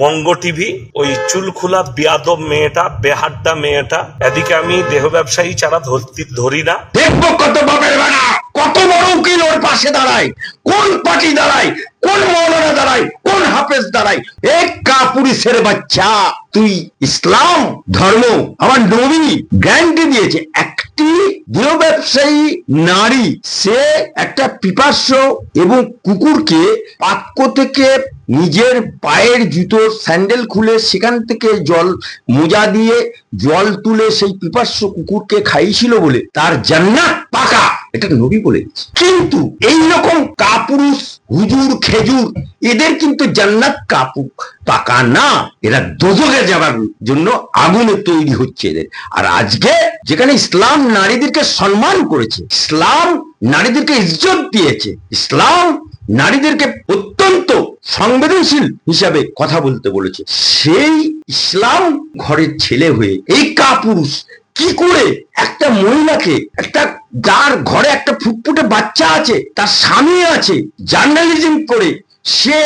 বঙ্গ TV, ওই চুলখোলা বিয়াদব মেয়েটা, বেহাড্ডা মেয়েটা, এদিকে আমি দেহ ব্যবসায়ী ছাড়া ধরি না। দেখব কত বাপের বেড়া, কত বড় উকিল ওর পাশে দাঁড়ায়, কোন পার্টি দাঁড়ায়, কোন মৌলানা দাঁড়ায়, কোন হাফেজ দাঁড়ায়। এক কাপুরিসের বাচ্চা, তুই ইসলাম, ধর্ম, আমার নবী গ্যারান্টি দিয়েছে, একটি দেহ ব্যবসায়ী নারী, সে একটা পিপাস্য এবং কুকুরকে পাক্য থেকে নিজের পায়ের জুতোর স্যান্ডেল খুলে সেখান থেকে জল, মোজা দিয়ে জল তুলে সেই পিপাস্য কুকুরকে খাইয়েছিল বলে তার জান্নাত পাকা। এটা নবী বলে কিন্তু এই রকম কাপুরুষ, হুজুর, খেজুর, এদের কিন্তু জান্নাত কাপু, পাকা না। এরা দোজকে যাবার জন্য আগুনে তৈরি হচ্ছে এদের। আর আজকে যেখানে ইসলাম নারীদেরকে সম্মান করেছে, ইসলাম নারীদেরকে ইজ্জত দিয়েছে, ইসলাম নারীদেরকে অত্যন্ত সংবেদনশীল হিসাবে কথা বলতে বলেছে। সেই ইসলাম ঘরের ছেলে হয়ে এই কাপুরুষ কি করে একটা মহিলাকে, একটা যার ঘরে একটা ফুটফুটে বাচ্চা আছে, তার স্বামী আছে জার্নালিজম করে সে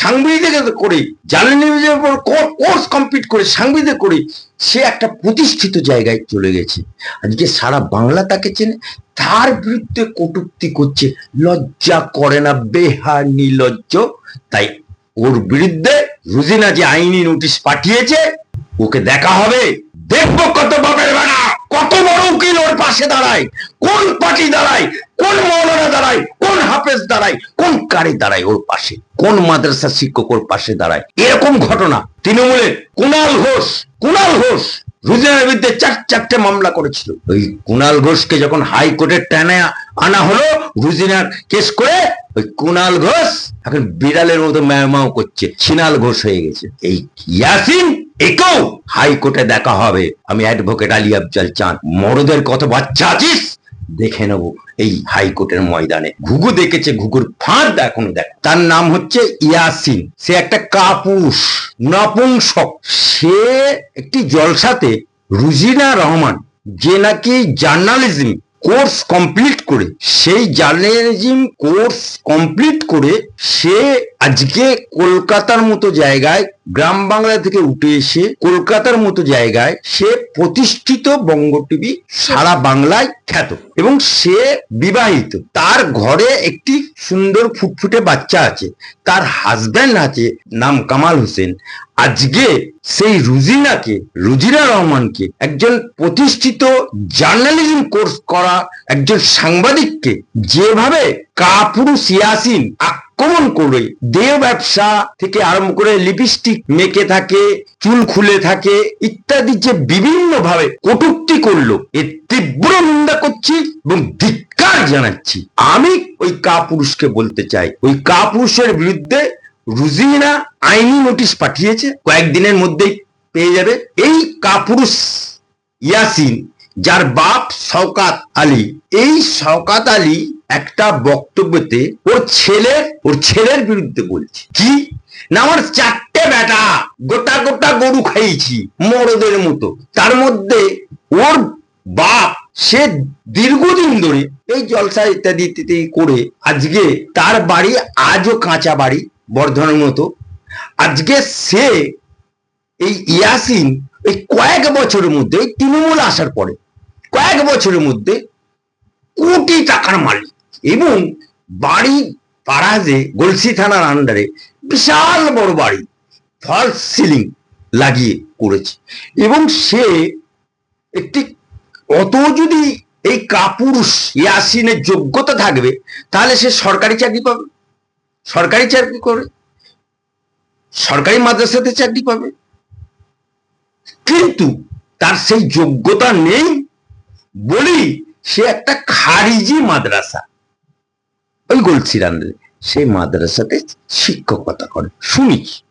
সাংবাদিকতা করে জার্নালিজম কোর্স কমপ্লিট করে সাংবাদিক করে, সে একটা প্রতিষ্ঠিত জায়গায় চলে গেছে। আজকে সারা বাংলা তাকে চেনে, তার বিরুদ্ধে কটূক্তি করছে, লজ্জা করে না বেহার নির্লজ্জ তাই ওর বিরুদ্ধে রুজিনা যে আইনি নোটিশ পাঠিয়েছে, ওকে দেখা হবে। দেখব কত বাপের কত বড় উকিল ওর পাশে দাঁড়ায়? কোন পার্টি দাঁড়ায়? কোন মৌলানা দাঁড়ায়? কোন হাফেজ দাঁড়ায়? কোন কারি দাঁড়ায় ওর পাশে? কোন মাদ্রাসা শিক্ষক ওর পাশে দাঁড়ায়? এরকম ঘটনা। তৃণমূলের কুণাল ঘোষ কুণাল ঘোষ রুজিনার বিরুদ্ধে চার চারটে মামলা করেছিল। ওই ঘোষকে যখন হাইকোর্টের টানে আনা হলো, রুজিনার কেস করে, ওই কুণাল ঘোষ এখন বিড়ালের মতো ম্যাও করছে। ছিনাল ঘোষ হয়ে গেছে। এই ইয়াসিন একেও হাইকোর্টে দেখা হবে। আমি অ্যাডভোকেট আলী আফজাল চাঁদ। মরদের কত বাচ্চা আছিস? দেখে নেব এই হাইকোর্টের ময়দানে। ঘুঘু দেখেছে, ঘুঘুর ফাঁদ এখনও দেখ। তার নাম হচ্ছে ইয়াসিন। সে একটা কাপুস নপুংসক। সে একটি জলসাতে রুজিনা রহমান, যে নাকি জার্নালিজম কোর্স কমপ্লিট করে, সেই জার্নালিজম কোর্স কমপ্লিট করে সে আজকে কলকাতার মতো জায়গায় গ্রাম বাংলা থেকে উঠে এসে কলকাতার মতো জায়গায় সে প্রতিষ্ঠিত বঙ্গ টিভি সারা বাংলায় খ্যাত এবং সে বিবাহিত। তার ঘরে একটি সুন্দর ফুটফুটে বাচ্চা আছে, তার হাজব্যান্ড আছে, নাম কামাল হোসেন। আজকে সেই রুজিনাকে, রুজিনা রহমানকে, একজন প্রতিষ্ঠিত জার্নালিজম কোর্স করা একজন সাংবাদিককে, যেভাবে কাপুরুষ ইয়াসিন আক্রমণ করে দেহ ব্যবসা থেকে আরম্ভ করে লিপস্টিক মেকে থাকে, চুল খুলে থাকে, ইত্যাদি যে বিভিন্ন ভাবে কটূক্তি করল, এর তীব্র নিন্দা করছি এবং ধিক্কার জানাচ্ছি। আমি ওই কাপুরুষকে বলতে চাই, ওই কাপুরুষের বিরুদ্ধে রুজিনা আইনি নোটিশ পাঠিয়েছে, কয়েকদিনের মধ্যেই পেয়ে যাবে। এই কাপুরুষ ইয়াসিন যার বাপ শওকাত আলী। এই শওকাত আলী একটা বক্তব্যতে ওর ছেলের ওর ছেলের বিরুদ্ধে বলছে। কি? না, আমার চারটে বেটা, গোটা গোটা গরু খাইয়েছি মরদের মতো। তার মধ্যে ওর বাপ, সে দীর্ঘদিন ধরে এই জলসা ইত্যাদি ইত্যাদি করে আজকে তার বাড়ি, আজও কাঁচা বাড়ি, বর্ধনের মতো। আজকে সে এই ইয়াসিন এই কয়েক বছরের মধ্যে তৃণমূল আসার পরে কয়েক বছরের মধ্যে কোটি টাকার মালিক এবং বাড়ি পাড়াজে গলসি থানার আন্ডারে বিশাল বড় বাড়ি ফলস সিলিং লাগিয়ে করেছে। এবং সে একটি অত যদি এই কাপুরুষ ইয়াসিনের যোগ্যতা থাকবে, তাহলে সে সরকারি চাকরি পাবে। সরকারি চাকরি করে, সরকারি মাদ্রাসাতে চাকরি পাবে। কিন্তু তার সেই যোগ্যতা নেই বলি সে একটা খারিজি মাদ্রাসা। ওই গলসির আন্ডারে সেই মাদ্রাসাতে শিক্ষকতা করে। শুনিছি